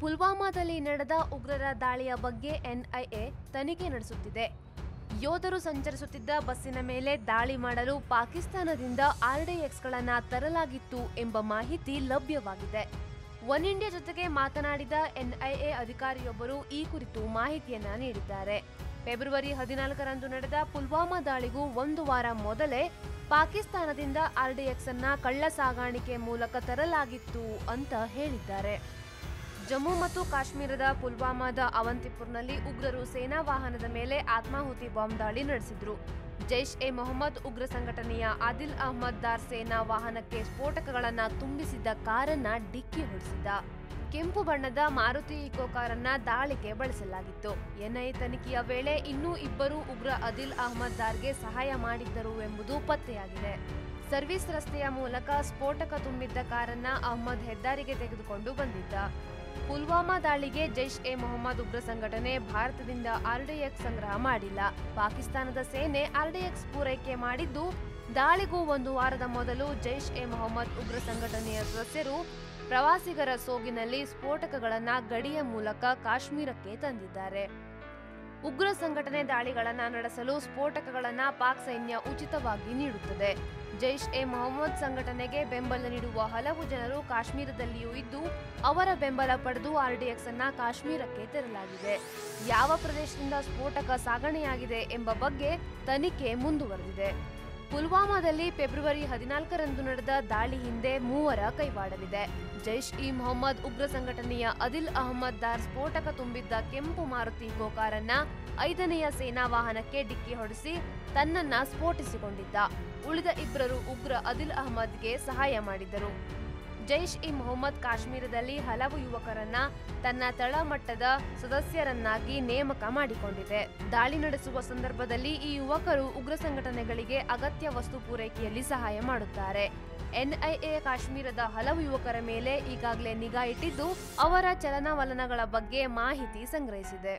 ಪುಲ್ವಾಮಾದಲ್ಲಿ ನಡೆದ ಉಗ್ರರ ದಾಳಿಯ ಬಗ್ಗೆ ಎನ್ಐಎ ತನಿಖೆ ನಡೆಸುತ್ತಿದೆ. ಯೋಧರು ಸಂಚರಿಸುತ್ತಿದ್ದ ಬಸ್ಸಿನ ಮೇಲೆ ದಾಳಿ ಮಾಡಲು ಪಾಕಿಸ್ತಾನದಿಂದ ಆರ್ಡಿಎಕ್ಸ್ಗಳನ್ನು ತರಲಾಗಿತ್ತು ಎಂಬ ಮಾಹಿತಿ ಲಭ್ಯವಾಗಿದೆ. ಒನ್ ಇಂಡಿಯಾ ಜೊತೆಗೆ ಮಾತನಾಡಿದ ಎನ್ಐಎ ಅಧಿಕಾರಿಯೊಬ್ಬರು ಈ ಕುರಿತು ಮಾಹಿತಿಯನ್ನ ನೀಡಿದ್ದಾರೆ. ಫೆಬ್ರವರಿ ಹದಿನಾಲ್ಕರಂದು ನಡೆದ ಪುಲ್ವಾಮಾ ದಾಳಿಗೂ ಒಂದು ವಾರ ಮೊದಲೇ ಪಾಕಿಸ್ತಾನದಿಂದ ಆರ್ಡಿಎಕ್ಸ್ ಅನ್ನ ಕಳ್ಳ ಸಾಗಾಣಿಕೆ ಮೂಲಕ ತರಲಾಗಿತ್ತು ಅಂತ ಹೇಳಿದ್ದಾರೆ. ಜಮ್ಮು ಮತ್ತು ಕಾಶ್ಮೀರದ ಪುಲ್ವಾಮಾದ ಅವಂತಿಪುರ್ನಲ್ಲಿ ಉಗ್ರರು ಸೇನಾ ವಾಹನದ ಮೇಲೆ ಆತ್ಮಾಹುತಿ ಬಾಂಬ್ ದಾಳಿ ನಡೆಸಿದ್ರು. ಜೈಷ್ ಎ ಮೊಹಮ್ಮದ್ ಉಗ್ರ ಸಂಘಟನೆಯ ಆದಿಲ್ ಅಹ್ಮದ್ ದಾರ್ ಸೇನಾ ವಾಹನಕ್ಕೆ ಸ್ಫೋಟಕಗಳನ್ನು ತುಂಬಿಸಿದ್ದ ಕಾರನ್ನ ಡಿಕ್ಕಿ ಹೊಡೆಸಿದ್ದ. ಕೆಂಪು ಬಣ್ಣದ ಮಾರುತಿ ಇಕೋ ಕಾರನ್ನ ದಾಳಿಗೆ ಬಳಸಲಾಗಿತ್ತು. ಎನ್ಐಎ ತನಿಖೆಯ ವೇಳೆ ಇನ್ನೂ ಇಬ್ಬರು ಉಗ್ರ ಅದಿಲ್ ಅಹ್ಮದ್ ದಾರ್ಗೆ ಸಹಾಯ ಮಾಡಿದ್ದರು ಎಂಬುದು ಪತ್ತೆಯಾಗಿದೆ. ಸರ್ವಿಸ್ ರಸ್ತೆಯ ಮೂಲಕ ಸ್ಫೋಟಕ ತುಂಬಿದ್ದ ಕಾರನ್ನ ಅಹ್ಮದ್ ಹೆದ್ದಾರಿಗೆ ತೆಗೆದುಕೊಂಡು ಬಂದಿದ್ದ. ಪುಲ್ವಾಮಾ ದಾಳಿಗೆ ಜೈಷ್ ಎ ಮೊಹಮ್ಮದ್ ಉಗ್ರ ಸಂಘಟನೆ ಭಾರತದಿಂದ ಆರ್ಡಿಎಕ್ಸ್ ಸಂಗ್ರಹ ಮಾಡಿಲ್ಲ. ಪಾಕಿಸ್ತಾನದ ಸೇನೆ ಆರ್ಡಿಎಕ್ಸ್ ಪೂರೈಕೆ ಮಾಡಿದ್ದು, ದಾಳಿಗೂ ಒಂದು ವಾರದ ಮೊದಲು ಜೈಷ್ ಎ ಮೊಹಮ್ಮದ್ ಉಗ್ರ ಸಂಘಟನೆಯ ಸದಸ್ಯರು ಪ್ರವಾಸಿಗರ ಸೋಗಿನಲ್ಲಿ ಸ್ಫೋಟಕಗಳನ್ನು ಗಡಿಯ ಮೂಲಕ ಕಾಶ್ಮೀರಕ್ಕೆ ತಂದಿದ್ದಾರೆ. ಉಗ್ರ ಸಂಘಟನೆ ದಾಳಿಗಳನ್ನು ನಡೆಸಲು ಸ್ಫೋಟಕಗಳನ್ನು ಪಾಕ್ ಸೈನ್ಯ ಉಚಿತವಾಗಿ ನೀಡುತ್ತದೆ. ಜೈಷ್ ಎ ಮೊಹಮ್ಮದ್ ಸಂಘಟನೆಗೆ ಬೆಂಬಲ ನೀಡುವ ಹಲವು ಜನರು ಕಾಶ್ಮೀರದಲ್ಲಿಯೂ ಇದ್ದು, ಅವರ ಬೆಂಬಲ ಪಡೆದು ಆರ್ಡಿಎಕ್ಸ್ ಅನ್ನ ಕಾಶ್ಮೀರಕ್ಕೆ ತೆರಲಾಗಿದೆ ಯಾವ ಪ್ರದೇಶದಿಂದ ಸ್ಫೋಟಕ ಸಾಗಣೆಯಾಗಿದೆ ಎಂಬ ಬಗ್ಗೆ ತನಿಖೆ ಮುಂದುವರೆದಿದೆ. ಪುಲ್ವಾಮಾದಲ್ಲಿ ಫೆಬ್ರವರಿ ಹದಿನಾಲ್ಕರಂದು ನಡೆದ ದಾಳಿ ಹಿಂದೆ ಮೂವರ ಕೈವಾಡವಿದೆ ಜೈಷ್ ಇ ಮೊಹಮ್ಮದ್ ಉಗ್ರ ಸಂಘಟನೆಯ ಅದಿಲ್ ಅಹ್ಮದ್ ದಾರ್ ಸ್ಫೋಟಕ ತುಂಬಿದ್ದ ಕೆಂಪು ಮಾರುತಿ ಗೋಕಾರನ್ನ ಐದನೆಯ ಸೇನಾ ವಾಹನಕ್ಕೆ ಡಿಕ್ಕಿ ಹೊಡೆಸಿ ತನ್ನನ್ನ ಸ್ಫೋಟಿಸಿಕೊಂಡಿದ್ದ. ಉಳಿದ ಇಬ್ಬರು ಉಗ್ರ ಅದಿಲ್ ಅಹ್ಮದ್ಗೆ ಸಹಾಯ ಮಾಡಿದ್ದರು. ಜೈಷ್ ಇ ಮೊಹಮ್ಮದ್ ಕಾಶ್ಮೀರದಲ್ಲಿ ಹಲವು ಯುವಕರನ್ನ ತನ್ನ ತಳಮಟ್ಟದ ಸದಸ್ಯರನ್ನಾಗಿ ನೇಮಕ ಮಾಡಿಕೊಂಡಿದೆ. ದಾಳಿ ನಡೆಸುವ ಸಂದರ್ಭದಲ್ಲಿ ಈ ಯುವಕರು ಉಗ್ರ ಸಂಘಟನೆಗಳಿಗೆ ಅಗತ್ಯ ವಸ್ತು ಪೂರೈಕೆಯಲ್ಲಿ ಸಹಾಯ ಮಾಡುತ್ತಾರೆ. ಎನ್ಐಎ ಕಾಶ್ಮೀರದ ಹಲವು ಯುವಕರ ಮೇಲೆ ಈಗಾಗಲೇ ನಿಗಾ ಇಟ್ಟಿದ್ದು ಅವರ ಚಲನವಲನಗಳ ಬಗ್ಗೆ ಮಾಹಿತಿ ಸಂಗ್ರಹಿಸಿದೆ.